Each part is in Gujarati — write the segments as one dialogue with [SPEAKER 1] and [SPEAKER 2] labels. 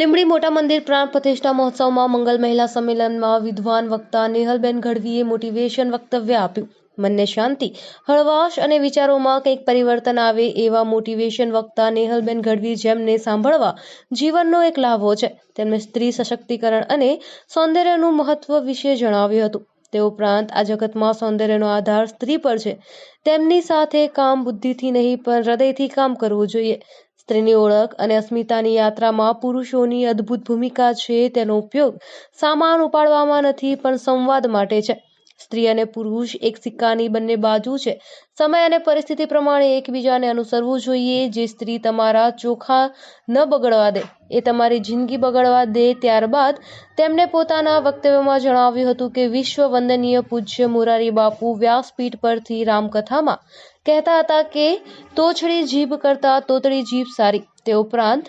[SPEAKER 1] લીંબડી મોટા મંદિર પ્રાણ પ્રતિષ્ઠા મહોત્સવમાં મંગલ મહિલા સંમેલનમાં વિદ્વાન વક્તા નેહલબેન ગઢવીએ મોટિવેશન વક્તવ્ય આપ્યું. મનને શાંતિ, હળવાશ અને વિચારોમાં કંઈક પરિવર્તન આવે એવા મોટિવેશન વક્તા નેહલબેન ગઢવી જેમને સાંભળવા જીવનનો એક લાભો છે. તેમણે સ્ત્રી સશક્તિકરણ અને સૌંદર્યનું મહત્વ વિશે જણાવ્યું હતું. તે ઉપરાંત આ જગતમાં સૌંદર્યનો આધાર સ્ત્રી પર છે. તેમની સાથે કામ બુદ્ધિથી નહીં, પણ હૃદયથી કામ કરવું જોઈએ. સ્ત્રીની ઓળખ અને અસ્મિતાની યાત્રામાં પુરુષોની અદ્ભુત ભૂમિકા છે, તેનો ઉપયોગ સામાન ઉપાડવામાં નથી, પણ સંવાદ માટે છે. સ્ત્રી અને પુરુષ એક સિક્કાની બંને બાજુ છે. સમય અને પરિસ્થિતિ પ્રમાણે એકબીજાને અનુસરવું જોઈએ. જે સ્ત્રી તમારા ચોખા ન બગડવા દે, એ તમારી જિંદગી બગડવા દે ત્યારબાદ તેમણે પોતાના વક્તવ્યમાં જણાવ્યું હતું કે વિશ્વ વંદનીય પૂજ્ય મુરારી બાપુ વ્યાસપીઠ પરથી રામકથામાં કહેતા હતા કે, તોછડી જીભ કરતાં તોતડી જીભ સારી. તે ઉપરાંત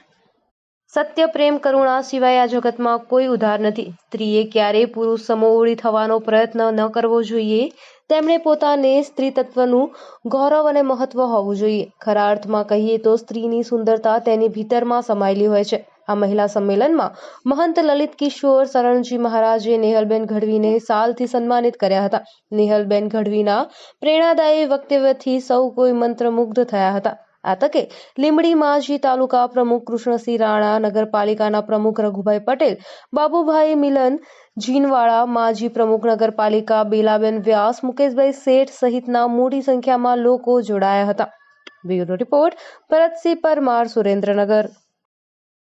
[SPEAKER 1] સત્ય, પ્રેમ, કરુણા સિવાય આ જગતમાં કોઈ ઉધાર નથી. સ્ત્રીએ ક્યારેય પુરુષ સમોવડી થવાનો પ્રયત્ન ન કરવો જોઈએ. તેમણે પોતાને સ્ત્રી તત્વનું ગૌરવ અને મહત્વ હોવું જોઈએ. ખરા અર્થમાં કહીએ તો સ્ત્રીની સુંદરતા તેની ભીતરમાં સમાયેલી હોય છે. આ મહિલા સંમેલનમાં મહંત લલિત કિશોર શરણજી મહારાજે નેહલબેન ગઢવીને સાલથી સન્માનિત કર્યા હતા. નેહલબેન ગઢવીના પ્રેરણાદાયી વક્તવ્યથી સૌ કોઈ મંત્રમુગ્ધ થયા હતા. આ તકે લીંબડી માજી તાલુકા પ્રમુખ કૃષ્ણસિંહ રાણા, નગરપાલિકાના પ્રમુખ રઘુભાઈ પટેલ, બાબુભાઈ મિલન જીનવાળા માજી પ્રમુખ નગરપાલિકા બેલાબેન વ્યાસ, મુકેશભાઈ શેઠ સહિતના મોટી સંખ્યામાં લોકો જોડાયા હતા. Bureau report Bharatsinh Parmar, Surendranagar.